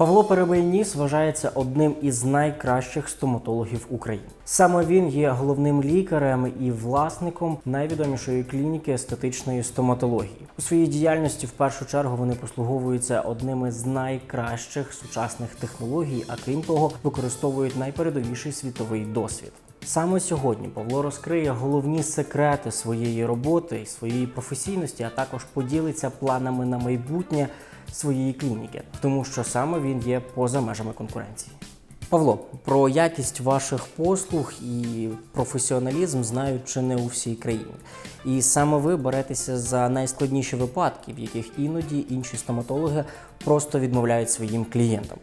Павло Перебийніс вважається одним із найкращих стоматологів України. Саме він є головним лікарем і власником найвідомішої клініки естетичної стоматології. У своїй діяльності в першу чергу вони послуговуються одними з найкращих сучасних технологій, а крім того, використовують найпередовіший світовий досвід. Саме сьогодні Павло розкриє головні секрети своєї роботи своєї професійності, а також поділиться планами на майбутнє своєї клініки, тому що саме він є поза межами конкуренції. Павло, про якість ваших послуг і професіоналізм знають чи не у всій країні. І саме ви беретеся за найскладніші випадки, в яких іноді інші стоматологи просто відмовляють своїм клієнтам.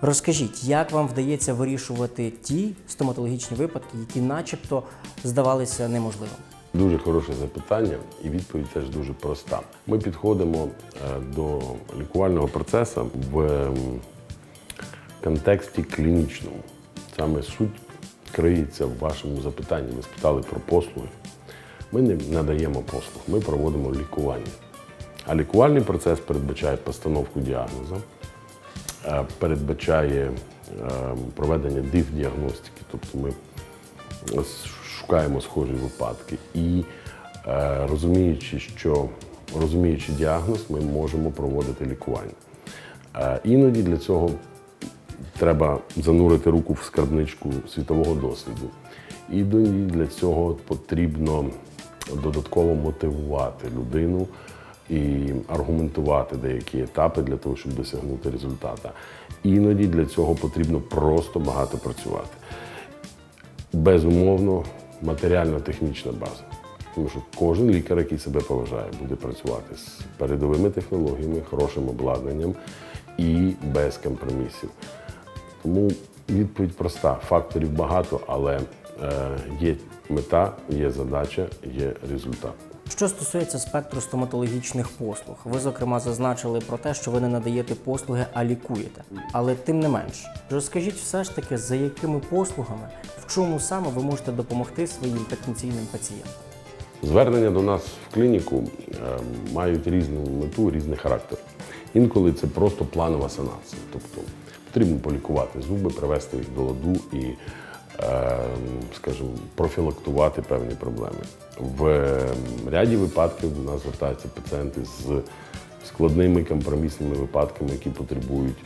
Розкажіть, як вам вдається вирішувати ті стоматологічні випадки, які начебто здавалися неможливими? Дуже хороше запитання, і відповідь теж дуже проста. Ми підходимо е, до лікувального процесу в контексті клінічному. Саме суть криється в вашому запитанні. Ви спитали про послуги. Ми не надаємо послуг, ми проводимо лікування. А лікувальний процес передбачає постановку діагнозу, е, передбачає е, проведення див-діагностики, тобто ми шукаємо схожі випадки і е, розуміючи, що розуміючи діагноз, ми можемо проводити лікування. Е, іноді для цього треба занурити руку в скарбничку світового досвіду. Іноді для цього потрібно додатково мотивувати людину і аргументувати деякі етапи для того, щоб досягнути результата. Іноді для цього потрібно просто багато працювати. Безумовно, матеріально-технічна база. Тому що кожен лікар, який себе поважає, буде працювати з передовими технологіями, хорошим обладнанням і без компромісів. Тому відповідь проста: факторів багато, але е, є мета, є задача, є результат. Що стосується спектру стоматологічних послуг, ви зокрема зазначили про те, що ви не надаєте послуги, а лікуєте. Але тим не менш, розкажіть все ж таки, за якими послугами, в чому саме ви можете допомогти своїм потенційним пацієнтам? Звернення до нас в клініку е, мають різну мету, різний характер. Інколи це просто планова санація. Тобто потрібно полікувати зуби, привести їх до ладу і, е, скажімо, профілактувати певні проблеми. В ряді випадків до нас звертаються пацієнти з складними компромісними випадками, які потребують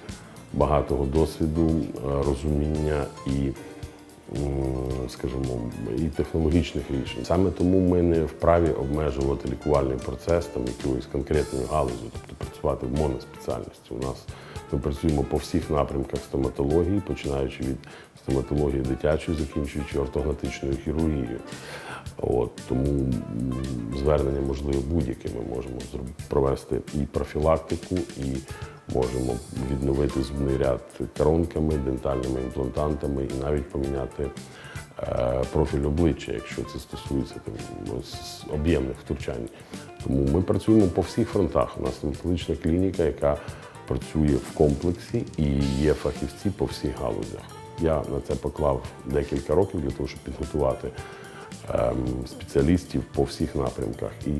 багатого досвіду, е, розуміння і скажімо, і технологічних рішень. Саме тому ми не вправі обмежувати лікувальний процес там якоюсь конкретною галузю, тобто працювати в моноспеціальності. У нас ми працюємо по всіх напрямках стоматології, починаючи від стоматології дитячої, закінчуючи ортогнатичною хірургією. От, тому звернення можливо будь-яке. Ми можемо провести і профілактику, і можемо відновити зубний ряд коронками, дентальними імплантантами і навіть поміняти е, профіль обличчя, якщо це стосується ну, об'ємних втручань. Тому ми працюємо по всіх фронтах. У нас стоматологічна клініка, яка працює в комплексі і є фахівці по всіх галузях. Я на це поклав декілька років для того, щоб підготувати спеціалістів по всіх напрямках. І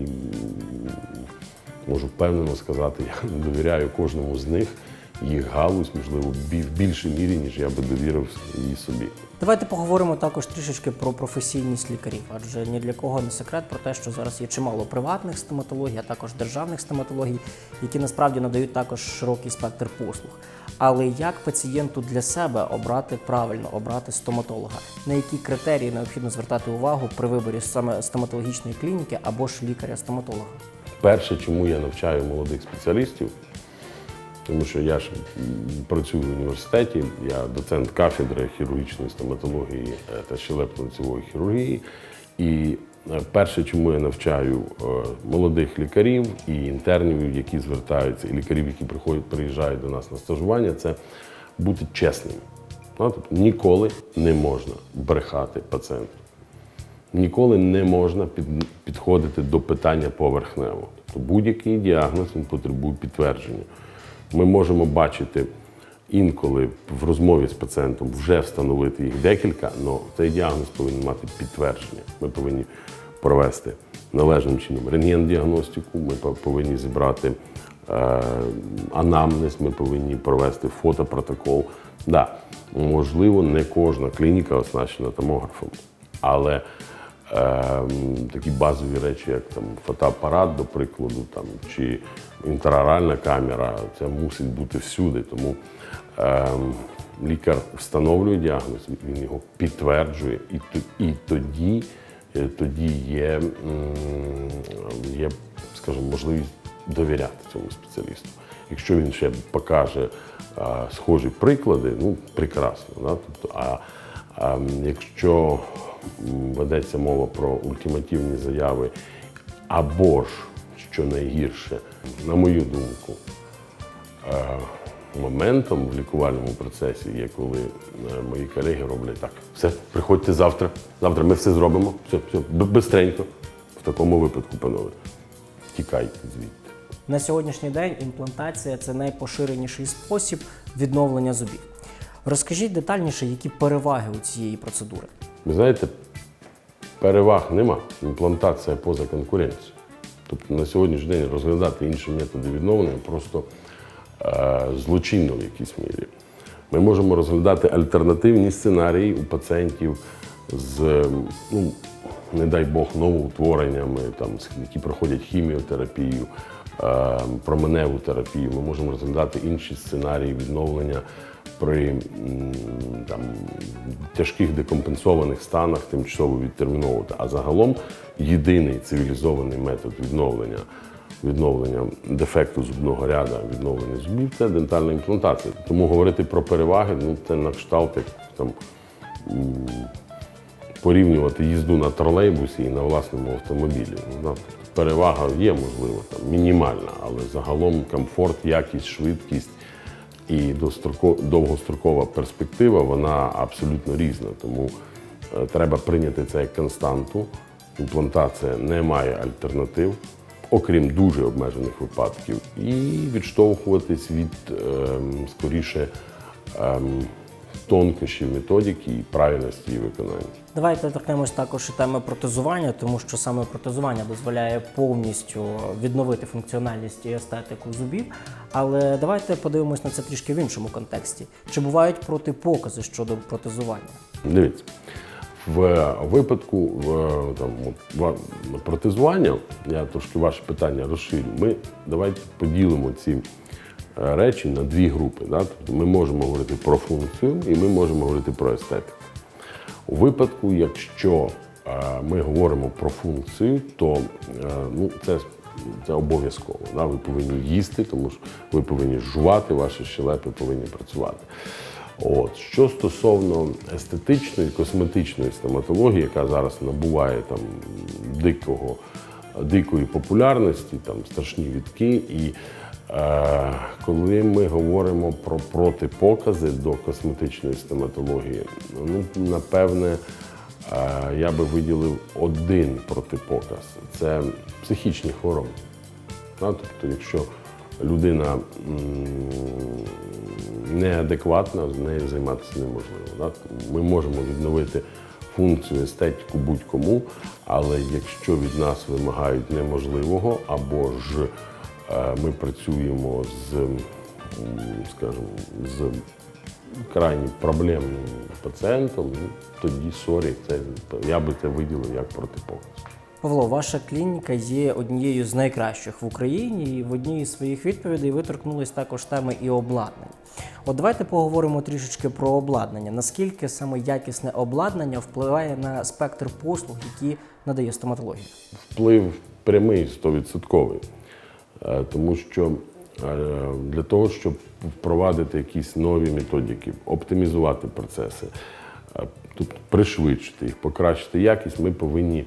можу впевнено сказати, я довіряю кожному з них їх галузь, можливо, в більшій мірі, ніж я би довірив її собі. Давайте поговоримо також трішечки про професійність лікарів, адже ні для кого не секрет про те, що зараз є чимало приватних стоматологій, а також державних стоматологій, які насправді надають також широкий спектр послуг. Але як пацієнту для себе обрати правильно, обрати стоматолога? На які критерії необхідно звертати увагу при виборі саме стоматологічної клініки або ж лікаря-стоматолога? Перше, чому я навчаю молодих спеціалістів, тому що я ж працюю в університеті, я доцент кафедри хірургічної стоматології е, та щелепно-лицевої хірургії. І е, перше, чому я навчаю е, молодих лікарів і інтернів, які звертаються, і лікарів, які приходять, приїжджають до нас на стажування, це бути чесним. Тобто Ніколи не можна брехати пацієнту. Ніколи не можна під, підходити до питання поверхнево. Тобто будь-який діагноз він потребує підтвердження. Ми можемо бачити інколи в розмові з пацієнтом вже встановити їх декілька, але цей діагноз повинен мати підтвердження. Ми повинні провести належним чином рентген-діагностику, ми повинні зібрати е, анамнез, ми повинні провести фотопротокол. Да, можливо, не кожна клініка оснащена томографом, але такі базові речі, як там фотоапарат, до прикладу, там, чи інтраоральна камера, це мусить бути всюди. Тому ем, лікар встановлює діагноз, він його підтверджує, і, і тоді, е, тоді є, є, скажімо, можливість довіряти цьому спеціалісту. Якщо він ще покаже а, схожі приклади, ну прекрасно. Да? Тобто, а, а якщо м, ведеться мова про ультимативні заяви, або ж, що найгірше, на мою думку, е, моментом в лікувальному процесі є, коли е, мої колеги роблять так: все, приходьте завтра, завтра ми все зробимо, все, все, бистренько. В такому випадку, панове, тікайте звідти. На сьогоднішній день імплантація це найпоширеніший спосіб відновлення зубів. Розкажіть детальніше, які переваги у цієї процедури. Ви знаєте, переваг нема. Імплантація поза конкуренцією. Тобто на сьогоднішній день розглядати інші методи відновлення просто е, злочинно в якійсь мірі. Ми можемо розглядати альтернативні сценарії у пацієнтів з, ем, ну, не дай Бог, новоутвореннями, там, які проходять хіміотерапію, е, променеву терапію. Ми можемо розглядати інші сценарії відновлення при там, тяжких декомпенсованих станах тимчасово відтерміновувати. А загалом єдиний цивілізований метод відновлення, відновлення дефекту зубного ряду, відновлення зубів це дентальна імплантація. Тому говорити про переваги, ну це на кшталт як там порівнювати їзду на тролейбусі і на власному автомобілі. Ну, Перевага є, можливо, там, мінімальна, але загалом комфорт, якість, швидкість і довгострокова перспектива вона абсолютно різна. Тому е, треба прийняти це як константу. Імплантація не має альтернатив, окрім дуже обмежених випадків, і відштовхуватись від ем, скоріше ем, тонкощів методики і правильності її виконання. Давайте торкнемось також і теми протезування, тому що саме протезування дозволяє повністю відновити функціональність і естетику зубів. Але давайте подивимось на це трішки в іншому контексті. Чи бувають протипокази щодо протезування? Дивіться, в випадку в, там, ва- протезування, я трошки ваше питання розширю. Ми давайте поділимо ці речі на дві групи. Да? Тобто ми можемо говорити про функцію і ми можемо говорити про естетику. У випадку, якщо е, ми говоримо про функцію, то е, ну, це, це обов'язково. Да? Ви повинні їсти, тому що ви повинні жувати, ваші щелепи повинні працювати. От. Що стосовно естетичної, косметичної стоматології, яка зараз набуває там дикого, дикої популярності, там страшні відки. І коли ми говоримо про протипокази до косметичної стоматології, ну, напевне, е, я би виділив один протипоказ це психічні хвороби. Тобто, якщо людина неадекватна, з нею займатися неможливо. Ми можемо відновити функцію естетику будь-кому, але якщо від нас вимагають неможливого, або ж е, ми працюємо з, скажімо, з крайні проблемним пацієнтом, ну, тоді сорі, це я би це виділив як протипоказ. Павло, ваша клініка є однією з найкращих в Україні, і в одній із своїх відповідей ви торкнулись також теми і обладнання. От давайте поговоримо трішечки про обладнання. Наскільки саме якісне обладнання впливає на спектр послуг, які надає стоматологія? вплив прямий 100%. Е, Тому що е, для того, щоб впровадити якісь нові методики, оптимізувати процеси, тобто пришвидшити їх, покращити якість, ми повинні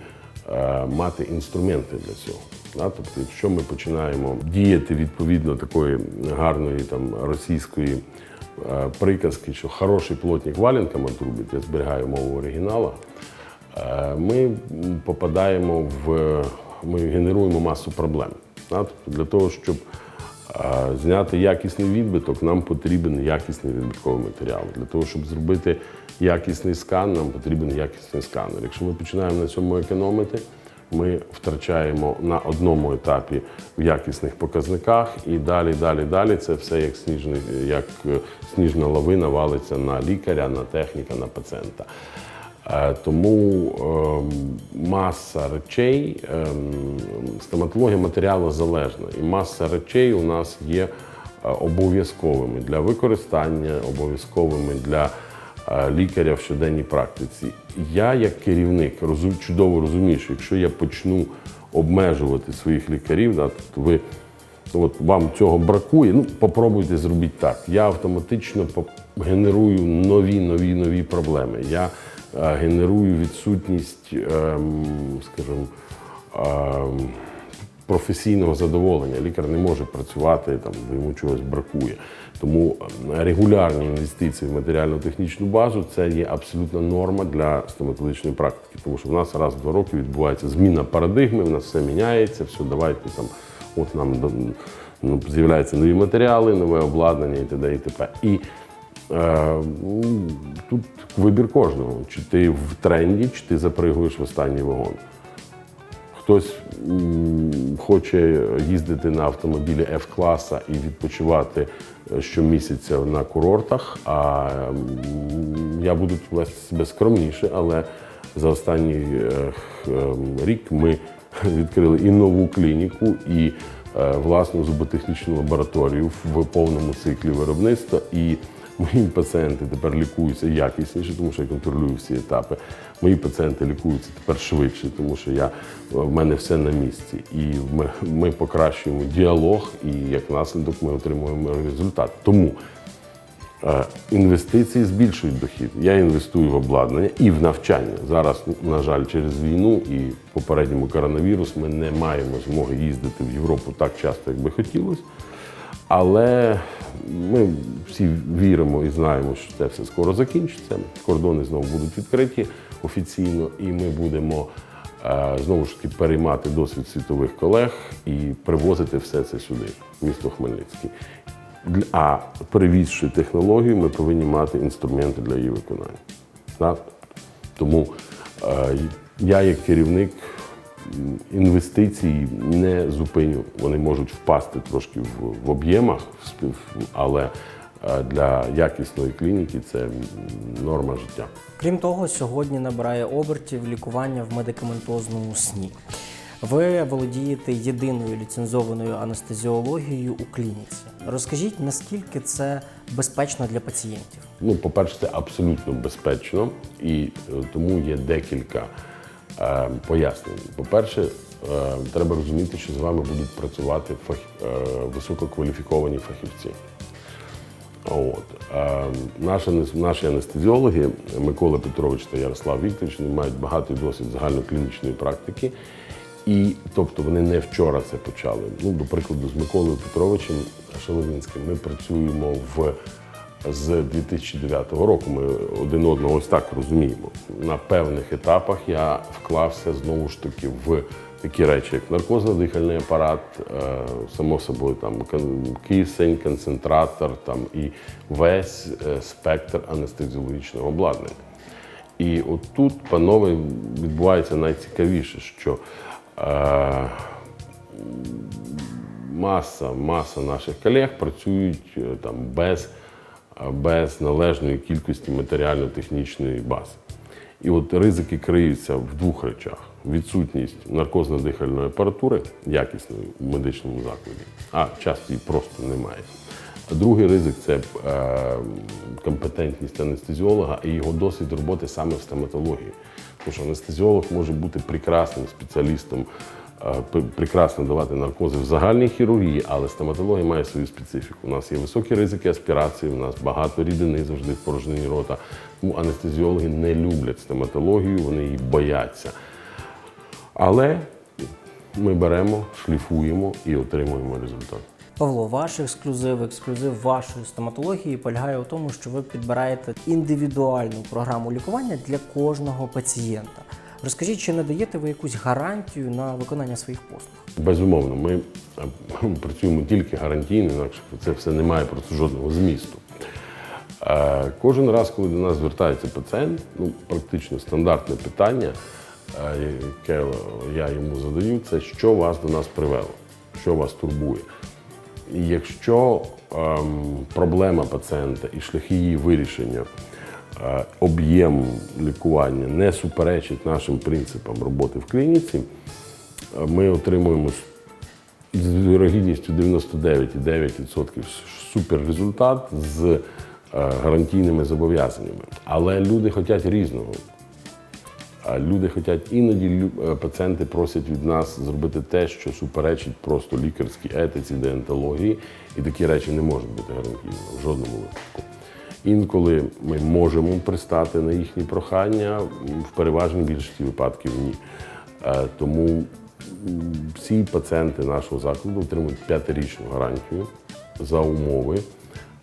мати інструменти для цього. Тобто, якщо ми починаємо діяти відповідно такої гарної там, російської приказки, що хороший плотник валенками трубить, я зберігаю мову оригінала, ми попадаємо в ми генеруємо масу проблем. Для того, щоб зняти якісний відбиток, нам потрібен якісний відбитковий матеріал. Для того, щоб зробити якісний скан, нам потрібен якісний сканер. Якщо ми починаємо на цьому економити, ми втрачаємо на одному етапі в якісних показниках, і далі, далі, далі це все як сніжний, як е, сніжна лавина валиться на лікаря, на техніка, на пацієнта. Е, Тому ем, маса речей, ем, стоматологія матеріалозалежна, і маса речей у нас є е, обов'язковими для використання, обов'язковими для е, лікаря в щоденній практиці. Я, як керівник, чудово розумію, що якщо я почну обмежувати своїх лікарів, то ви от вам цього бракує. Ну, попробуйте зробіть так. Я автоматично генерую нові, нові, нові проблеми. Я генерую відсутність, ем, скажімо, ем, професійного задоволення. Лікар не може працювати там, бо йому чогось бракує. Тому е, регулярні інвестиції в матеріально-технічну базу це є абсолютна норма для стоматологічної практики. Тому що в нас раз в два роки відбувається зміна парадигми, в нас все міняється, все, давайте там, от нам ну, з'являються нові матеріали, нове обладнання і т.д. і т.п. І Е, тут вибір кожного. Чи ти в тренді, чи ти запригуєш в останній вагон. Хтось хоче їздити на автомобілі F-класа і відпочивати е, щомісяця на курортах. А я буду вести себе скромніше, але за останній е, рік ми відкрили і нову клініку, і е, власну зуботехнічну лабораторію в повному циклі виробництва. І Мої пацієнти тепер лікуються якісніше, тому що я контролюю всі етапи. Мої пацієнти лікуються тепер швидше, тому що я, в мене все на місці. І ми, ми покращуємо діалог, і як наслідок ми отримуємо результат. Тому е, інвестиції збільшують дохід. Я інвестую в обладнання і в навчання. Зараз, на жаль, через війну і попередньому коронавірус ми не маємо змоги їздити в Європу так часто, як би хотілося. Але ми всі віримо і знаємо, що це все скоро закінчиться. Кордони знову будуть відкриті офіційно, і ми будемо е, знову ж таки переймати досвід світових колег і привозити все це сюди, в місто Хмельницький. А перевізши технологію, ми повинні мати інструменти для її виконання. Тому е, я, як керівник, інвестицій не зупиню. Вони можуть впасти трошки в, в об'ємах, але е, для якісної клініки це норма життя. Крім того, сьогодні набирає обертів лікування в медикаментозному сні. Ви володієте єдиною ліцензованою анестезіологією у клініці. Розкажіть, наскільки це безпечно для пацієнтів? Ну, по-перше, це абсолютно безпечно, і е, тому є декілька пояснень. По-перше, е, треба розуміти, що з вами будуть працювати фах, е, висококваліфіковані фахівці. От. Е, наші, наші анестезіологи Микола Петрович та Ярослав Вікторович вони мають багатий досвід загальноклінічної практики. І тобто вони не вчора це почали. Ну, до прикладу, з Миколою Петровичем Шеловінським ми працюємо в з 2009 року. Ми один одного ось так розуміємо. На певних етапах я вклався знову ж таки в такі речі, як наркозно-дихальний апарат, е, само собою там кисень, концентратор там і весь е, спектр анестезіологічного обладнання. І от тут, панове, відбувається найцікавіше, що е, маса, маса наших колег працюють е, там без, без належної кількості матеріально-технічної бази. І от ризики криються в двох речах: відсутність наркозно-дихальної апаратури якісної в медичному закладі, а часто її просто немає. Другий ризик це е, компетентність анестезіолога і його досвід роботи саме в стоматології. Тому що анестезіолог може бути прекрасним спеціалістом, прекрасно давати наркози в загальній хірургії, але стоматологія має свою специфіку. У нас є високі ризики аспірації, у нас багато рідини завжди в порожнині рота. Тому анестезіологи не люблять стоматологію, вони її бояться. Але ми беремо, шліфуємо і отримуємо результат. Павло, ваш ексклюзив, ексклюзив вашої стоматології полягає у тому, що ви підбираєте індивідуальну програму лікування для кожного пацієнта. Розкажіть, чи надаєте ви якусь гарантію на виконання своїх послуг? Безумовно, ми працюємо тільки гарантійно, інакше це все не має просто жодного змісту. Е, Кожен раз, коли до нас звертається пацієнт, ну практично стандартне питання. е, яке я йому задаю, це що вас до нас привело, що вас турбує. І якщо ем, проблема пацієнта і шляхи її вирішення, об'єм лікування не суперечить нашим принципам роботи в клініці, е, ми отримуємо з вірогідністю 99,9% суперрезультат з е, гарантійними зобов'язаннями. Але люди хочуть різного. Люди хочуть іноді е, пацієнти просять від нас зробити те, що суперечить просто лікарській етиці, деонтології, і такі речі не можуть бути гарантійними в жодному випадку. Інколи ми можемо пристати на їхні прохання, в переважній більшості випадків ні. Е, Тому всі пацієнти нашого закладу отримують п'ятирічну гарантію за умови.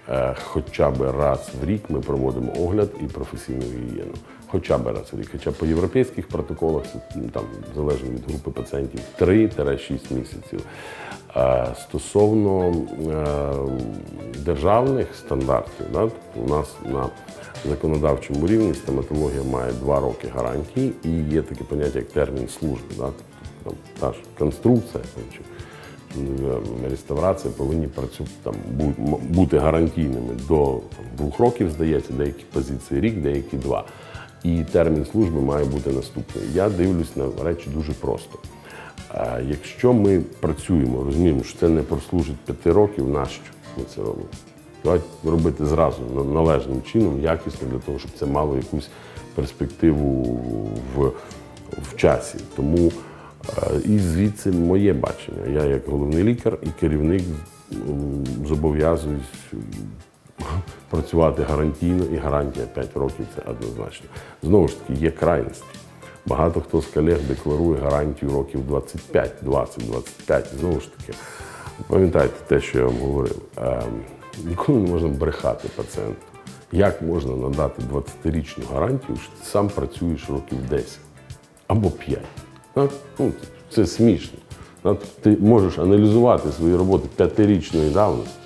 Е, Хоча б раз в рік ми проводимо огляд і професійну гігієну. Хоча б раз в рік. Хоча по європейських протоколах, ну, там залежно від групи пацієнтів, 3-6 місяців. Стосовно е, державних стандартів, да, у нас на законодавчому рівні стоматологія має 2 роки гарантії і є таке поняття як термін служби. Там, та ж конструкція там, е, реставрація повинні працювати там бути гарантійними до двох років, здається, деякі позиції рік, деякі два. І термін служби має бути наступний. Я дивлюсь на речі дуже просто. Якщо ми працюємо, розуміємо, що це не прослужить п'яти років, нащо ми це робимо? Давайте робити зразу належним чином, якісно, для того, щоб це мало якусь перспективу в, в часі. Тому е, і звідси моє бачення. Я як головний лікар і керівник зобов'язуюсь працювати гарантійно, і гарантія 5 років це однозначно. Знову ж таки, є крайності. Багато хто з колег декларує гарантію років 25, 20, 25. Знову ж таки, пам'ятайте те, що я вам говорив. Ем, Ніколи не можна брехати пацієнту. Як можна надати 20-річну гарантію, що ти сам працюєш років 10 або 5? Так? Ну, це смішно. Ти можеш аналізувати свої роботи п'ятирічної давності,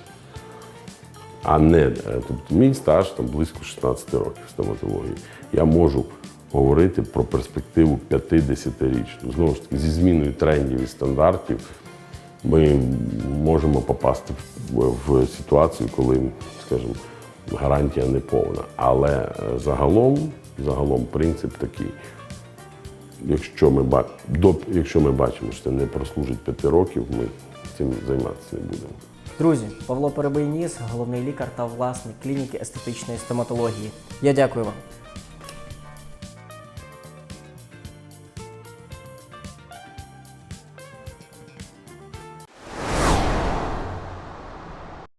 а не е, тобто мій стаж там близько 16 років стоматології. Я можу говорити про перспективу 50-річну. Знову ж таки, зі зміною трендів і стандартів ми можемо попасти в, ситуацію, коли, скажімо, гарантія не повна. Але е, загалом, загалом принцип такий. Якщо ми, якщо ми бачимо, що це не прослужить 5 років, ми цим займатися не будемо. Друзі, Павло Перебийніс, головний лікар та власник клініки естетичної стоматології. Я дякую вам.